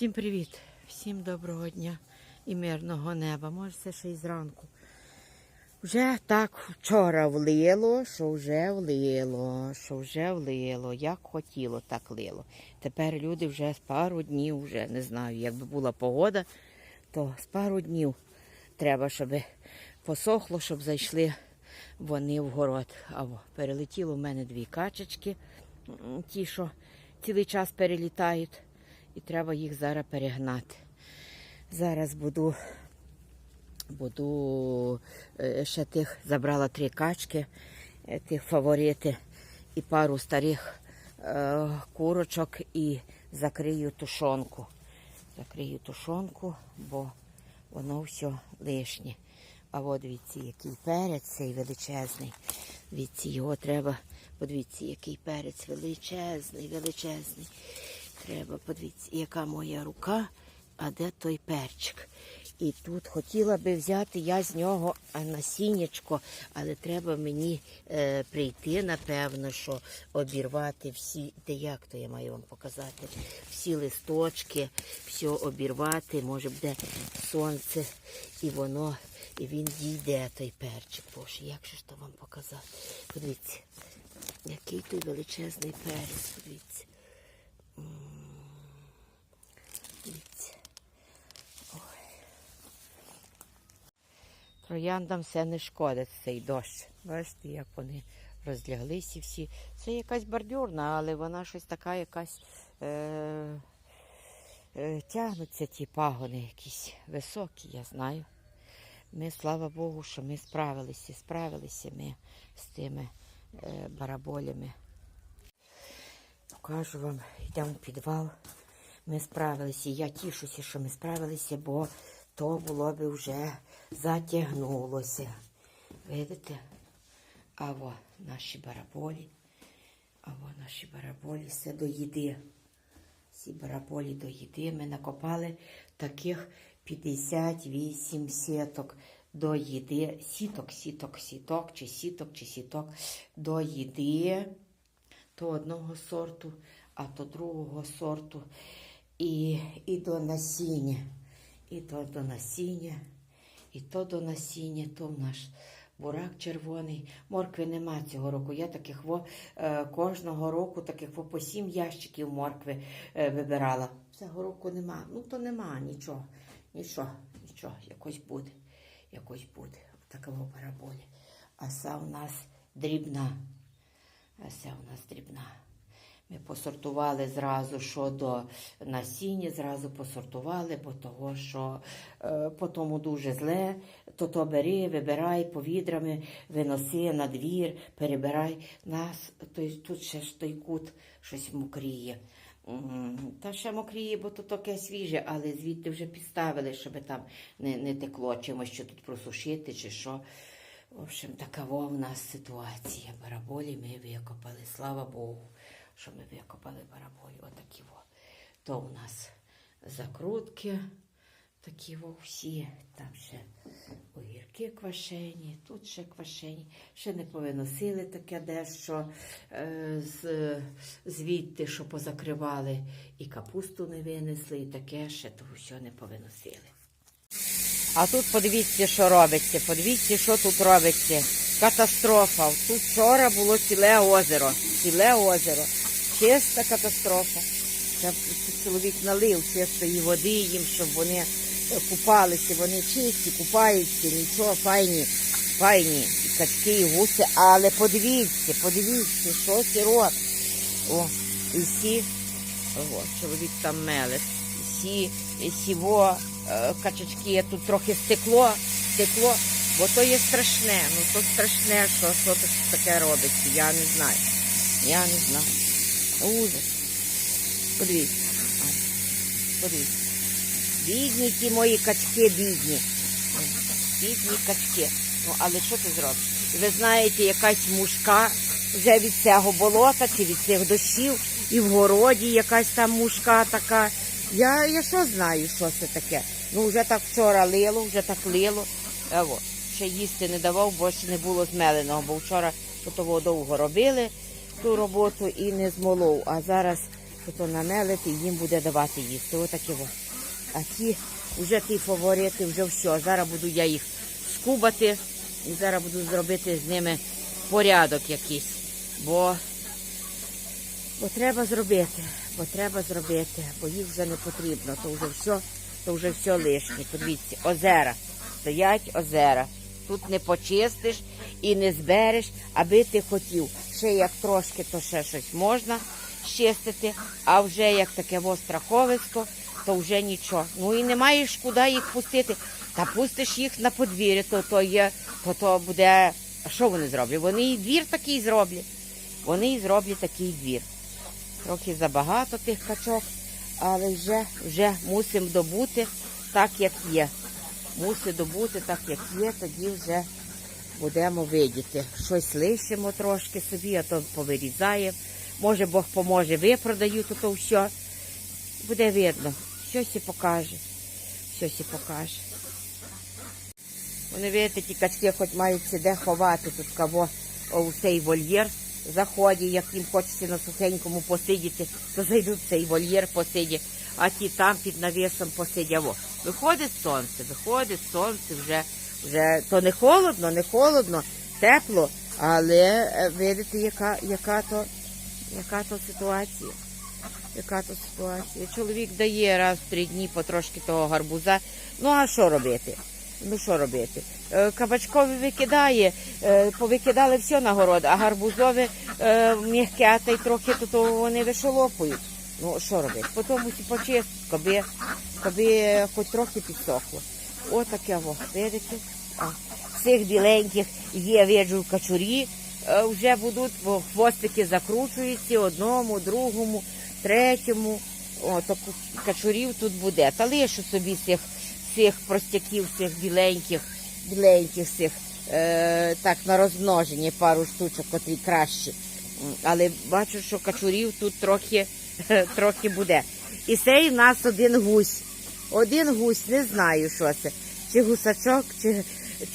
Всім привіт, всім доброго дня і мирного неба. Може, це ще й зранку. Вже так вчора влило, що вже влило, що вже влило, як хотіло, так лило. Тепер люди вже з пару днів, вже не знаю, якби була погода, то з пару днів треба, щоб посохло, щоб зайшли вони в город. А перелетіло в мене дві качечки, ті, що цілий час перелітають, і треба їх зараз перегнати. Зараз буду Буду е, ще тих забрала три качки, е, тих фаворити і пару старих е, курочок і закрию тушонку. Закрию тушонку, бо воно все лишнє. А от дивіться, який перець цей величезний. Дивіться, його треба. Подивіться, який перець величезний, величезний. Треба, подивіться, яка моя рука, а де той перчик. І тут хотіла би взяти я з нього насіннячко, але треба мені е, прийти, напевно, що обірвати всі, де як то я маю вам показати, всі листочки, все обірвати, може буде сонце, і воно, і він дійде, той перчик. Боже, як же ж то вам показати? Подивіться, який той величезний перець, подивіться. М, Дивіться. Трояндам все не шкодить цей дощ. Бачите, як вони розляглися всі. Це якась бордюрна, але вона щось така якась е, е, тягнуться ті пагони, якісь високі, я знаю. Ми, слава Богу, що ми справилися, справилися ми з тими е, бараболями. Покажу вам, йдемо в підвал. Ми справилися. Я тішуся, що ми справилися, бо то було би вже затягнулося. Видите? А во наші бараболі. А во наші бараболі все до їди. Всі бараболі до їди. Ми накопали таких 58 сіток до їди. Сіток, сіток, сіток, чи сіток, чи сіток до їди. То одного сорту, а то другого сорту. І, і до насіння. І то до насіння, і то до насіння, то в наш бурак червоний. Моркви нема цього року. Я таких во, е, кожного року таких во по сім ящиків моркви е, вибирала. Цього року нема. Ну то нема нічого. Нічого, нічого, якось буде. Якось буде. Такого параболі. А са у нас дрібна. А це у нас дрібна. Ми посортували зразу щодо насіння, зразу посортували, бо того, що е, по тому дуже зле, то то бери, вибирай повідрами, виноси на двір, перебирай. Нас той, тут ще ж той кут щось мокріє. Та ще мокріє, бо то таке свіже, але звідти вже підставили, щоб там не, не текло чимось, що тут просушити чи що. В общем, такова в нас ситуація. Бараболі ми викопали, слава Богу, що ми викопали бараболі. Отакі во. То у нас закрутки, такі во всі. Там ще огірки квашені, тут ще квашені. Ще не повиносили таке дещо е, з, звідти, що позакривали. І капусту не винесли, і таке ще того все не повиносили. А тут подивіться, що робиться. Подивіться, що тут робиться. Катастрофа. Тут вчора було ціле озеро. Ціле озеро. Чиста катастрофа. Це чоловік налив чистої води їм, щоб вони е, купалися. Вони чисті, купаються, нічого, файні, файні. Качки, і гуси. Але подивіться, подивіться, що робить. О, і всі, о, чоловік там меле. Всі, сіво, е, качачки, тут трохи стекло, стекло, бо то є страшне, ну то страшне, що, що таке робиться, я не знаю. Я не знаю. Ужас. Подивіться. Подивіться. Бідні ті мої качки, бідні. Бідні качки. Ну, але що ти зробиш? Ви знаєте, якась мушка вже від цього болота чи від цих дощів, і в городі якась там мушка така. Я, я що знаю, що це таке. Ну, вже так вчора лило, вже так лило. Ево, ще їсти не давав, бо ще не було змеленого, бо вчора то того довго робили ту роботу і не змолов. А зараз то намелити їм буде давати їсти. Отаке во. А ті, вже ті фаворити, вже все. Зараз буду я їх скубати і зараз буду зробити з ними порядок якийсь. Бо, бо треба зробити, бо треба зробити, бо їх вже не потрібно. То вже все, то вже все лишнє. Подивіться, озера. Стоять озера. Тут не почистиш і не збереш, аби ти хотів. Ще як трошки, то ще щось можна щистити, а вже як таке во страховисько, то вже нічого. Ну і не маєш куди їх пустити. Та пустиш їх на подвір'я, то то є, то то буде. А що вони зроблять? Вони і двір такий зроблять. Вони і зроблять такий двір. Трохи забагато тих качок, але вже, вже мусимо добути так, як є. Мусить добути так, як є, тоді вже будемо видіти. Щось лишимо трошки собі, а то повирізаємо. Може Бог поможе, випродаю то все. Буде видно. Щось і покаже. Щось і покаже. Вони, видите, ті качки хоч мають де ховати тут кого у цей вольєр. Заходять, як їм хочеться на сухенькому посидіти, то зайдуть в цей вольєр посидять, а ті там під навісом посидять. Виходить сонце, виходить сонце, вже, вже то не холодно, не холодно, тепло, але е, видите, яка, яка, то, яка то ситуація. Яка то ситуація? Чоловік дає раз в три дні потрошки того гарбуза. Ну а що робити? Ну що робити? Е, Кабачкові викидає, е, повикидали все на город, а гарбузове м'яке, та й трохи то вони вишолопують. Ну що робити? Потім усі почистити, коби, коби хоч трохи підсохло. Отаке во, видите? А, біленьких є, виджу, качурі е, вже будуть, бо хвостики закручуються одному, другому, третьому. О, то качурів тут буде. Та лишу собі цих, цих простяків, цих біленьких, біленьких цих, е, так на розмноження пару штучок, котрі кращі. Але бачу, що качурів тут трохи, трохи буде. І цей в нас один гусь. Один гусь, не знаю, що це. Чи гусачок, чи,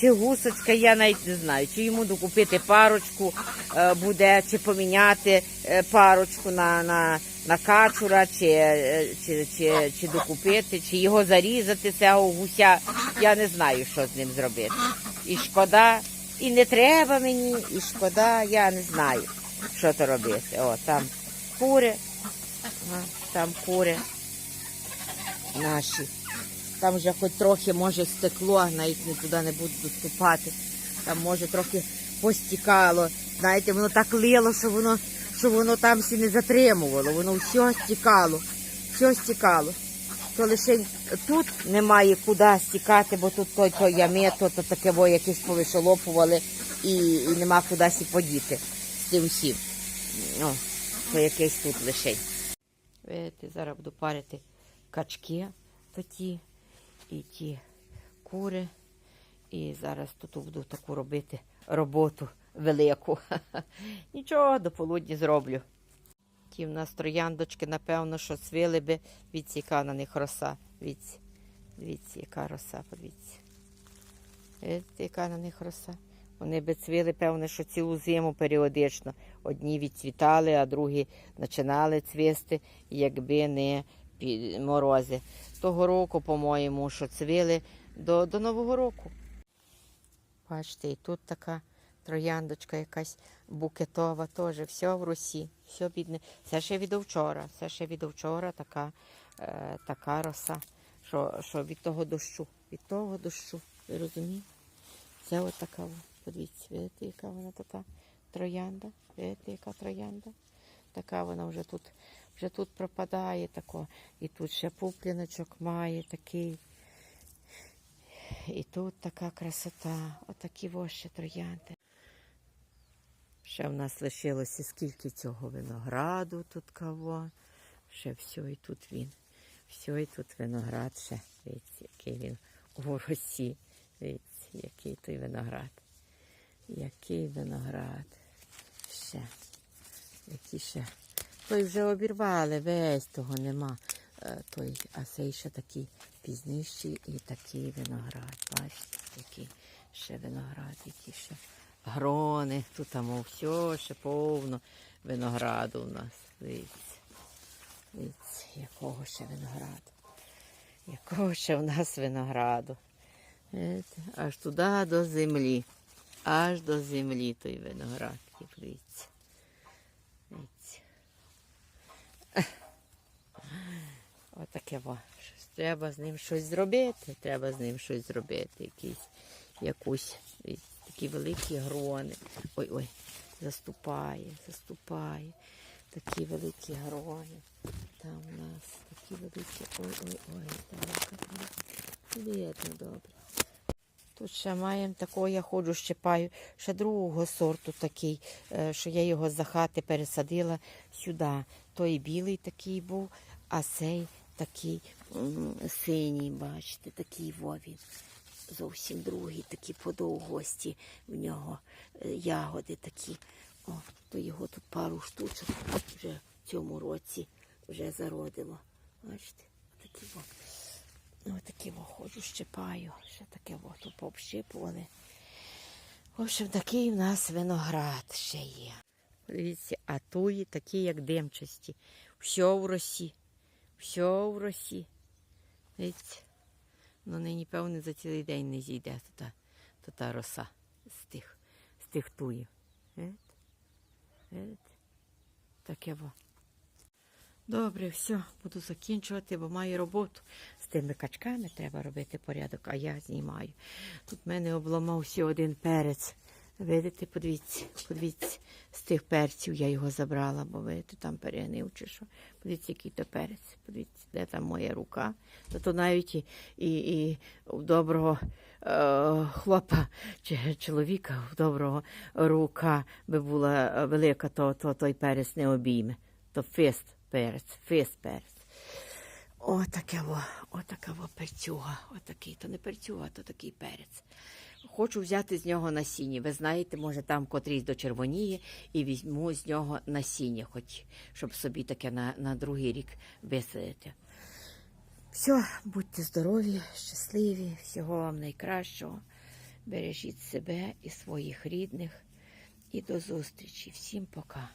чи гусочка, я навіть не знаю. Чи йому докупити парочку е, буде, чи поміняти е, парочку на, на, на качура, чи, е, чи, чи, чи докупити, чи його зарізати, цього гуся. Я не знаю, що з ним зробити. І шкода, і не треба мені, і шкода, я не знаю, що то робити. О, там кури, там кури наші. Там вже хоч трохи може стекло, навіть не туди не буду доступати. Там може трохи постікало. Знаєте, воно так лило, що воно, що воно там всі не затримувало. Воно все стікало, все стікало. То лише тут немає куди стікати, бо тут той, той ями, то, то таке во якесь повишолопували і, і нема куди сі подіти з тим всім. О, то якесь тут лише. Видите, зараз буду парити качки, то і ті кури. І зараз тут буду таку робити роботу велику. Нічого, до полудня зроблю. Ті в нас трояндочки, напевно, що цвіли би, дивіться, яка на них роса. Дивіться, дивіться, яка роса, подивіться. Видите, яка на них роса. Вони би цвіли, певно, що цілу зиму періодично. Одні відцвітали, а другі починали цвісти, якби не морози. Того року, по-моєму, що цвіли до, до Нового року. Бачите, і тут така трояндочка якась букетова, теж все в росі, все бідне. Це ще від вчора, це ще від вчора така, е, така роса, що, що від того дощу, від того дощу, ви розумієте? Це от така, подивіться, видите, яка вона така троянда, видите, яка троянда? Така вона вже тут, вже тут пропадає тако. І тут ще пупліночок має такий. І тут така красота, отакі вощі троянди. Ще в нас лишилося скільки цього винограду тут кого. Ще все, і тут він. Все, і тут виноград ще. Дивіться, який він у росі. Дивіться, який той виноград. Який виноград. Ще. Які ще. Той вже обірвали, весь того нема. Е, Той, а цей ще такий пізніший і такий виноград. Бачите, який ще виноград, які ще грони. Тут там все ще повно винограду у нас. Дивіться. Дивіться, якого ще винограду. Якого ще в нас винограду. Аж туди до землі. Аж до землі той виноград. Дивіться. Отаке во. Треба з ним щось зробити. Треба з ним щось зробити. Якісь, якусь дивіться, такі великі грони. Ой-ой, заступає, заступає. Такі великі грони. Там у нас такі великі. Ой-ой-ой. Видно добре. Тут ще маємо такого, я ходжу, щепаю, ще другого сорту такий, е, що я його за хати пересадила сюди. Той білий такий був, а цей такий синій, бачите, такий во він. Зовсім другий, такі подовгості в нього е, ягоди такі. О, то його тут пару штучок вже в цьому році вже зародило. Бачите, такі во. Ну, такі во ходжу, щепаю. Ще таке во тут пообщипували. В общем, такий в нас виноград ще є. Дивіться, а туї такі, як димчасті. Все в росі. Все в росі. Дивіться. Ну, нині, певно, за цілий день не зійде та, та, та роса з тих, з тих туїв. Таке во. Добре, все, буду закінчувати, бо маю роботу. З тими качками треба робити порядок, а я знімаю. Тут в мене обламався один перець. Видите, подивіться, подивіться, з тих перців я його забрала, бо видите, там перегнив чи що. Подивіться, який то перець. Подивіться, де там моя рука. Та то навіть і, і, і у доброго е, хлопа чи чоловіка, у доброго рука би була е, велика, то, то той перець не обійме. То фест перець, фест перець. О, таке во, о, така во перцюга. Отакий, то не перцюга, то такий перець. Хочу взяти з нього насіння. Ви знаєте, може там котрийсь дочервоніє і візьму з нього насіння, хоч щоб собі таке на, на другий рік висадити. Все, будьте здорові, щасливі, всього вам найкращого. Бережіть себе і своїх рідних. І до зустрічі. Всім пока.